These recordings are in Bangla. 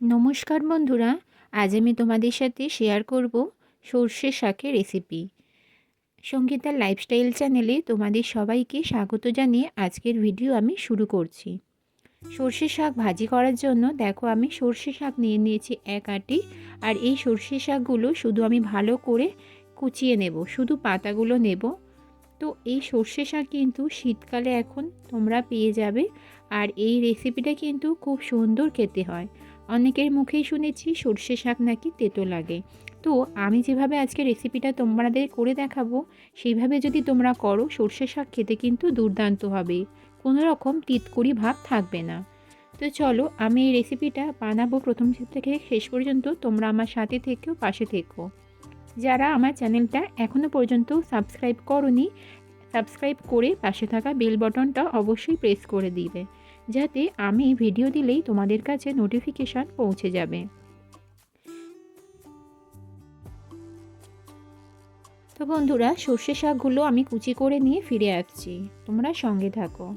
নমস্কার বন্ধুরা, আজ আমি তোমাদের সাথে শেয়ার করব সর্ষে শাকের রেসিপি সঙ্গীতার লাইফস্টাইল চ্যানেলে তোমাদের সবাইকে স্বাগত জানিয়ে আজকের ভিডিও আমি শুরু করছি। সর্ষে শাক ভাজি করার জন্য দেখো আমি সর্ষে শাক নিয়ে নিয়েছি এক আটি, আর এই সর্ষে শাকগুলো শুধু আমি ভালো করে কুচিয়ে নেব, শুধু পাতাগুলো নেব। তো এই সর্ষে শাক কিন্তু শীতকালে এখন তোমরা পেয়ে যাবে, আর এই রেসিপিটা কিন্তু খুব সুন্দর খেতে হয়। অনেকের মুখেই শুনেছি সর্ষে শাক নাকি তেতো লাগে। তো আমি যেভাবে আজকে রেসিপিটা তোমাদের করে দেখাবো, সেইভাবে যদি তোমরা করো, সর্ষে শাক খেতে কিন্তু দুর্দান্ত হবে। কোনো রকম তিতকুড়ি ভাব থাকবে না। তো চলো, আমি এই রেসিপিটা বানাবো প্রথম থেকে শেষ পর্যন্ত, তোমরা আমার সাথে থেকেও পাশে থেকো। যারা আমার চ্যানেলটা এখনও পর্যন্ত সাবস্ক্রাইব করনি সাবস্ক্রাইব করে পাশে থাকা বেল বটনটা অবশ্যই প্রেস করে দিবে। যাতে আমি ভিডিও দিলেই তোমাদের কাছে নোটিফিকেশান পৌঁছে যাবে। তো বন্ধুরা, সর্ষে শাকগুলো আমি কুচি করে নিয়ে ফিরে আসছি। তোমরা সঙ্গে থাকো।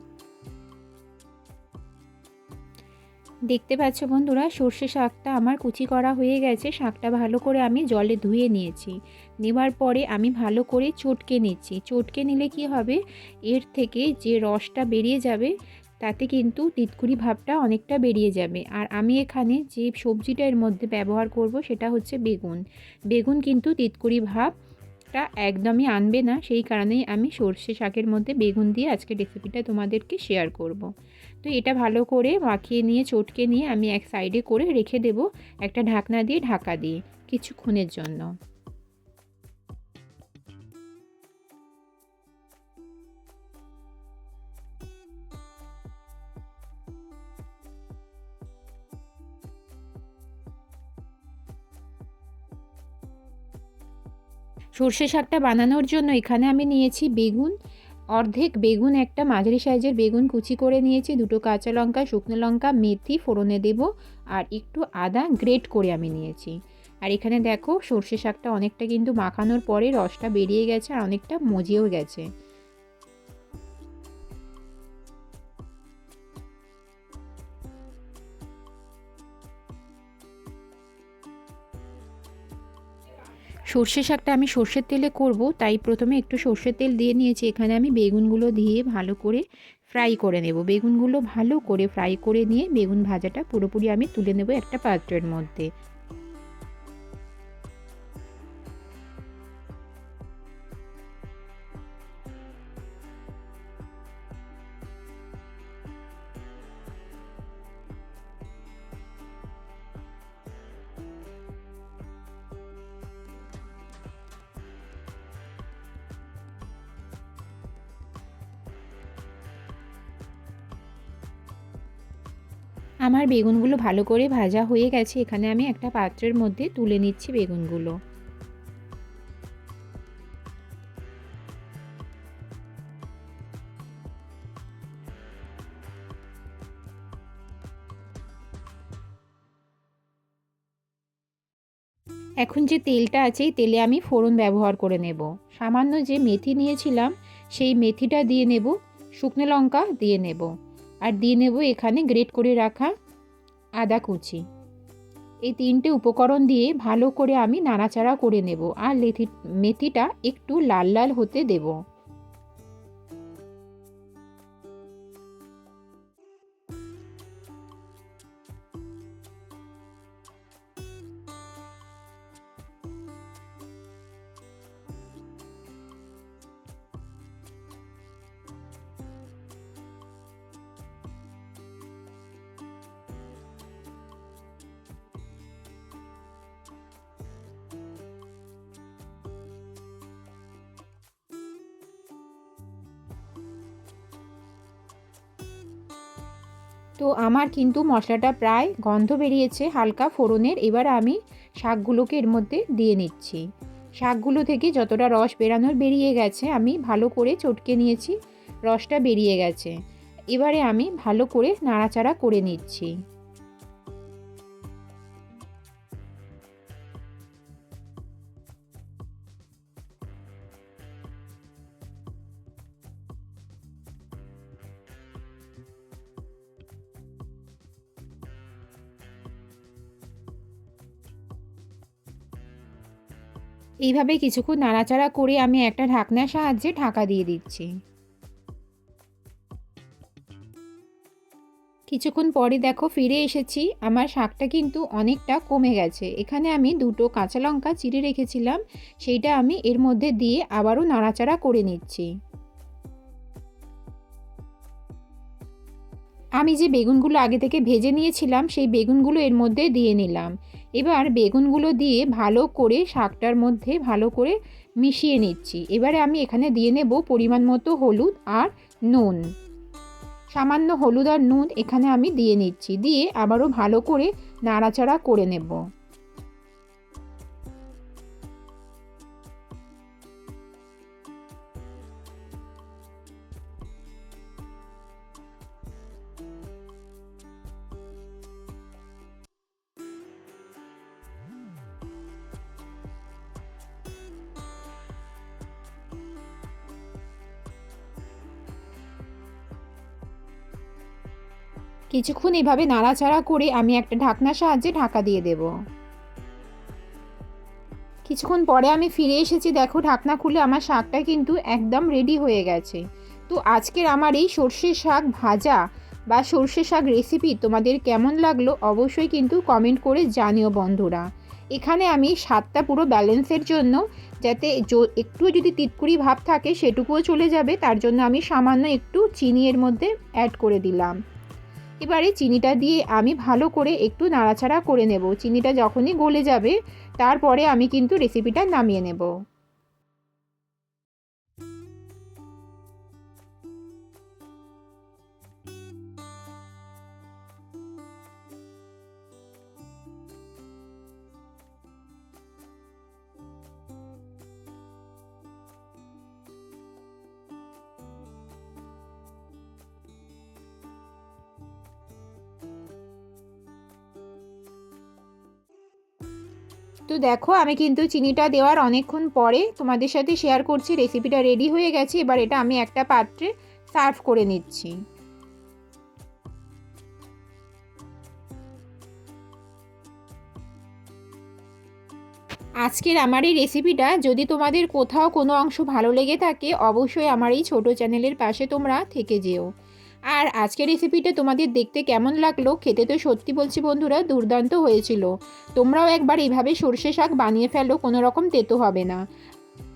দেখতে পাচ্ছ বন্ধুরা, সর্ষে শাকটা আমার কুচি করা হয়ে গেছে। শাকটা ভালো করে আমি জলে ধুয়ে নিয়েছি। নেওয়ার পরে আমি ভালো করে চটকে নিচ্ছি। চটকে নিলে কি হবে? এর থেকে যে রসটা বেরিয়ে যাবে তাতে কিন্তু তিতকুড়ি ভাবটা অনেকটা বেরিয়ে যাবে। আর আমি এখানে যে সবজিটা এর মধ্যে ব্যবহার করব সেটা হচ্ছে বেগুন। বেগুন কিন্তু তিতকুড়ি ভাবটা একদমই আনবে না, সেই কারণেই আমি সর্ষে শাকের মধ্যে বেগুন দিয়ে আজকে রেসিপিটা তোমাদেরকে শেয়ার করব। তো এটা ভালো করে মাখিয়ে নিয়ে, চটকে নিয়ে আমি এক সাইডে করে রেখে দেব একটা ঢাকনা দিয়ে ঢাকা দিয়ে কিছুক্ষণের জন্য। সর্ষে শাকটা বানানোর জন্য এখানে আমি নিয়েছি বেগুন, অর্ধেক বেগুন, একটা মাঝারি সাইজের বেগুন কুচি করে নিয়েছি, দুটো কাঁচা লঙ্কা, শুকনো লঙ্কা, মেথি, ফোড়নে দেব, আর একটু আদা গ্রেট করে আমি নিয়েছি। আর এখানে দেখো সর্ষে শাকটা অনেকটা কিন্তু মাখানোর পরে রসটা বেরিয়ে গেছে আর অনেকটা মজিয়েও গেছে। সর্ষে শাকটা আমি সর্ষের তেলে করব, তাই প্রথমে একটু সর্ষের তেল দিয়ে নিয়েছি। এখানে আমি বেগুনগুলো দিয়ে ভালো করে ফ্রাই করে নেব। বেগুনগুলো ভালো করে ফ্রাই করে নিয়ে বেগুন ভাজাটা পুরোপুরি আমি তুলে নেব একটা পাত্রের মধ্যে। আমার বেগুনগুলো ভালো করে ভাজা হয়ে গেছে, এখানে আমি একটা পাত্রের মধ্যে তুলে নিচ্ছি বেগুনগুলো। এখন যে তেলটা আছে, এই তেলে আমি ফোড়ন ব্যবহার করে নেব। সামান্য যে মেথি নিয়েছিলাম, সেই মেথিটা দিয়ে নেব, শুকনো লঙ্কা দিয়ে নেব। আর দিয়ে নেব এখানে গ্রেট করে রাখা আদা কুচি। এই তিনটে উপকরণ দিয়ে ভালো করে আমি নাড়াচাড়া করে নেব। আর লেথি মেথিটা একটু লাল লাল হতে দেবো। তো আমার কিন্তু মশলাটা প্রায় গন্ধ বেরিয়েছে হালকা ফোড়নের। এবার আমি শাকগুলোকে এর মধ্যে দিয়ে নিচ্ছি। শাকগুলো থেকে যতটা রস বেরানোর বেরিয়ে গেছে, আমি ভালো করে চটকে নিয়েছি, রসটা বেরিয়ে গেছে। এবারে আমি ভালো করে নাড়াচাড়া করে নিচ্ছি। এইভাবে কিছুক্ষণ নাড়াচাড়া করে আমি একটা ঢাকনার সাহায্যে ঢাকা দিয়ে দিচ্ছি। কিছুক্ষণ পরে দেখো ফিরে এসেছি, আমার শাকটা কিন্তু অনেকটা কমে গেছে। এখানে আমি দুটো কাঁচা লঙ্কা চিড়ে রেখেছিলাম, সেইটা আমি এর মধ্যে দিয়ে আবারও নাড়াচাড়া করে নিচ্ছি। আমি যে বেগুনগুলো আগে থেকে ভেজে নিয়েছিলাম, সেই বেগুনগুলো এর মধ্যে দিয়ে নিলাম। এবার বেগুনগুলো দিয়ে ভালো করে শাকটার মধ্যে ভালো করে মিশিয়ে নিচ্ছি। এবারে আমি এখানে দিয়ে নেব পরিমাণ মতো হলুদ আর নুন। সামান্য হলুদ আর নুন এখানে আমি দিয়ে নিচ্ছি। দিয়ে আবারও ভালো করে নাড়াচাড়া করে নেব। কিছুক্ষণ এভাবে নাড়াচাড়া করে আমি একটা ঢাকনার সাহায্যে ঢাকা দিয়ে দেব। কিছুক্ষণ পরে আমি ফিরে এসেছি, দেখো ঢাকনা খুলে আমার শাকটা কিন্তু একদম রেডি হয়ে গেছে। তো আজকের আমার এই সর্ষে শাক ভাজা বা সর্ষে শাক রেসিপি তোমাদের কেমন লাগল অবশ্যই কিন্তু কমেন্ট করে জানিও বন্ধুরা। এখানে আমি স্বাদটা পুরো ব্যালেন্সের জন্য যাতে একটু যদি তিতকুড়ি ভাব থাকে সেটুকুও চলে যাবে, তার জন্য আমি সামান্য একটু চিনি এর মধ্যে অ্যাড করে দিলাম। এবারে চিনিটা দিয়ে আমি ভালো করে একটু নাড়াচাড়া করে নেব। চিনিটা যখনই গলে যাবে, তারপরে আমি কিন্তু রেসিপিটা নামিয়ে নেব। তো দেখো, আমি কিন্তু চিনিটা দেওয়ার অনেকক্ষণ পরে তোমাদের সাথে শেয়ার করছি রেসিপিটা রেডি হয়ে গেছে, এবার এটা আমি একটা পাত্রে সার্ভ করে নিচ্ছি। আজকের আমার এই রেসিপিটা যদি তোমাদের কোথাও কোনো অংশ ভালো লেগে থাকে, অবশ্যই আমার এই ছোটো চ্যানেলের পাশে তোমরা থেকে যেও। আর আজকের রেসিপিটা তোমাদের দেখতে কেমন লাগল, খেতে তো সত্যি বলছি বন্ধুরা, দুর্দান্ত হয়েছিল। তোমরাও একবার এইভাবে সর্ষে শাক বানিয়ে ফেলো, কোনো রকম তেতো হবে না।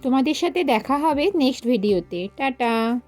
তোমাদের সাথে দেখা হবে নেক্সট ভিডিওতে টাটা!